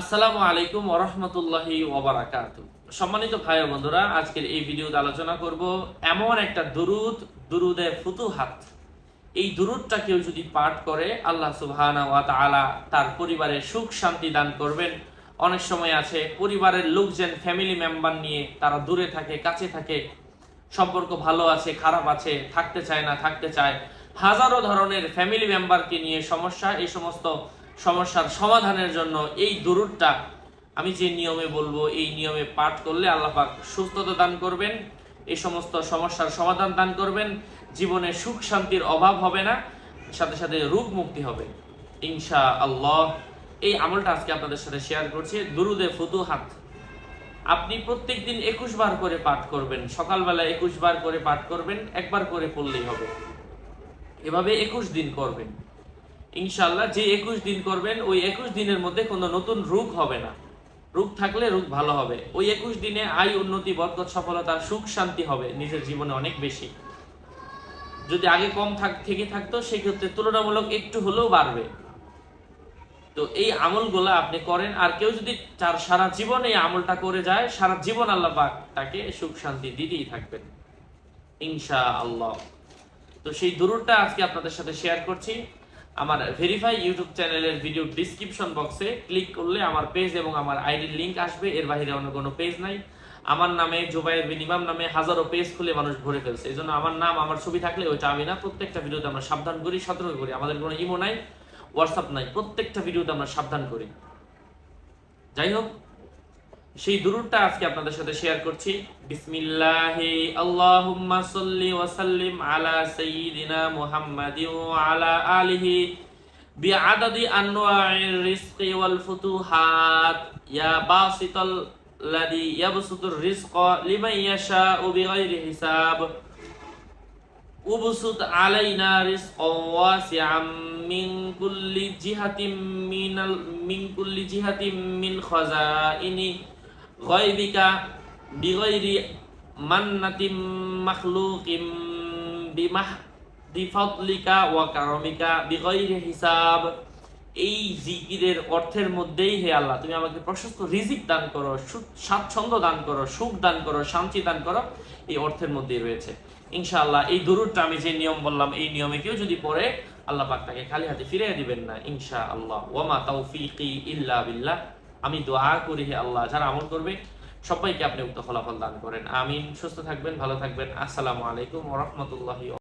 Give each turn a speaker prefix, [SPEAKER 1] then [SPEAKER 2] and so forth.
[SPEAKER 1] আসসালামু আলাইকুম ওরহমতুল্লাহি ওবরাকাত সম্মানিত ভাই বন্ধুরা, আজকের এই ভিডিওতে আলোচনা করব এমন একটা দুরুদ, দুরুদে ফুতুহাত। এই দুরুদটা কেউ যদি পাঠ করে, আল্লাহ সুবহানা তার পরিবারে সুখ শান্তি দান করবেন। অনেক সময় আছে, পরিবারের লোকজন ফ্যামিলি মেম্বার নিয়ে তারা দূরে থাকে, কাছে থাকে। সম্পর্ক ভালো আছে, খারাপ আছে, থাকতে চায় না, থাকতে চায়। হাজারো ধরনের ফ্যামিলি মেম্বারকে নিয়ে সমস্যা, এই সমস্ত সমস্যার সমাধানের জন্য এই দুরুদটা আমি যে নিয়মে বলব, এই নিয়মে পাঠ করলে আল্লাহ পাক সুস্থতা দান করবেন, এই সমস্ত সমস্যার সমাধান দান করবেন, জীবনে সুখ শান্তির অভাব হবে না, সাথে সাথে রোগ মুক্তি হবে। ইনশা আল্লাহ এই আমলটা আজকে আপনাদের সাথে শেয়ার করছি, দুরুদে ফুতুহাত। আপনি প্রত্যেক দিন একুশ বার করে পাঠ করবেন, সকালবেলা একুশ বার করে পাঠ করবেন, একবার করে পড়লেই হবে। এভাবে একুশ দিন করবেন। ইনশাল্লাহ যে একুশ দিন করবেন, ওই একুশ দিনের মধ্যে কোনো নতুন রোগ হবে না। রোগ থাকলে রোগ ভালো হবে। ওই একুশ দিনে আয়, উন্নতি, বরকত, সফলতা, সুখ, শান্তি হবে নিজের জীবনে অনেক বেশি। যদি আগে কম থাক, থেকে থাকতো, সেক্ষেত্রে তুলনামূলক একটু হলেও বাড়বে। তো এই আমলগুলো আপনি করেন, আর কেউ যদি তার সারা জীবন এই আমলটা করে যায়, সারা জীবন আল্লাহ তাকে সুখ, শান্তি দিতেই থাকবেন। ইনশা আল্লাহ তো সেই দুরুদটা আজকে আপনাদের সাথে শেয়ার করছি। আমার ভেরিফাই ইউটিউব চ্যানেলের ভিডিও ডিসক্রিপশন বক্সে ক্লিক করলে আমার পেজ এবং আমার আইডির লিংক আসবে। এর বাইরে অন্য কোনো পেজ নাই। আমার নামে, জুবাইর বিন ইমাম নামে হাজারো পেজ খুলে মানুষ ভরে ফেলছে। এই জন্য আমার নাম, আমার ছবি থাকলে ওইটা আমি না। প্রত্যেকটা ভিডিওতে আমরা সাবধান করি, সতর্ক করি। আমাদের কোনো ইমো নাই হোয়াটসঅ্যাপ নাই। প্রত্যেকটা ভিডিওতে আমরা সাবধান করি। যাই হোক সেই দুরুদটা আজকে আপনাদের সাথে শেয়ার করছি। বিসমিল্লাহি আল্লাহুম্মা আলাইনা রিজকাও ওয়াসিআম মিন কুল্লি জিহাতিম মিনাল মিন কুল্লি জিহাতিম মিন খাজাইনি। গায়বিকা বিগাইরি মান্নাতিম মাখলুকিম বিমাহ বিফাদলিকা ওয়া কারমিকা বিগাইরি হিসাব। এই জিকিরের অর্থের মধ্যেই হে আল্লাহ, তুমি আমাকে প্রশস্ত রিজিক দান করো স্বাচ্ছন্দ্য দান করো, সুখ দান করো, শান্তি দান করো, এই অর্থের মধ্যেই রয়েছে। ইনশাআল্লাহ এই দুরুদটা আমি যে নিয়ম বললাম, এই নিয়মে কেউ যদি পড়ে, আল্লাহ পাক তাকে খালি হাতে ফিরিয়ে দিবেন না ইনশা আল্লাহ ওয়ামা তাওফিকি ইল্লা বিল্লাহ। আমি দোয়া করি হে আল্লাহ, যারা আমল করবে, সবাইকে আপনি উক্ত ফলাফল দান করেন। আমিন। সুস্থ থাকবেন, ভালো থাকবেন। আসসালামু আলাইকুম রহমতুল্লাহ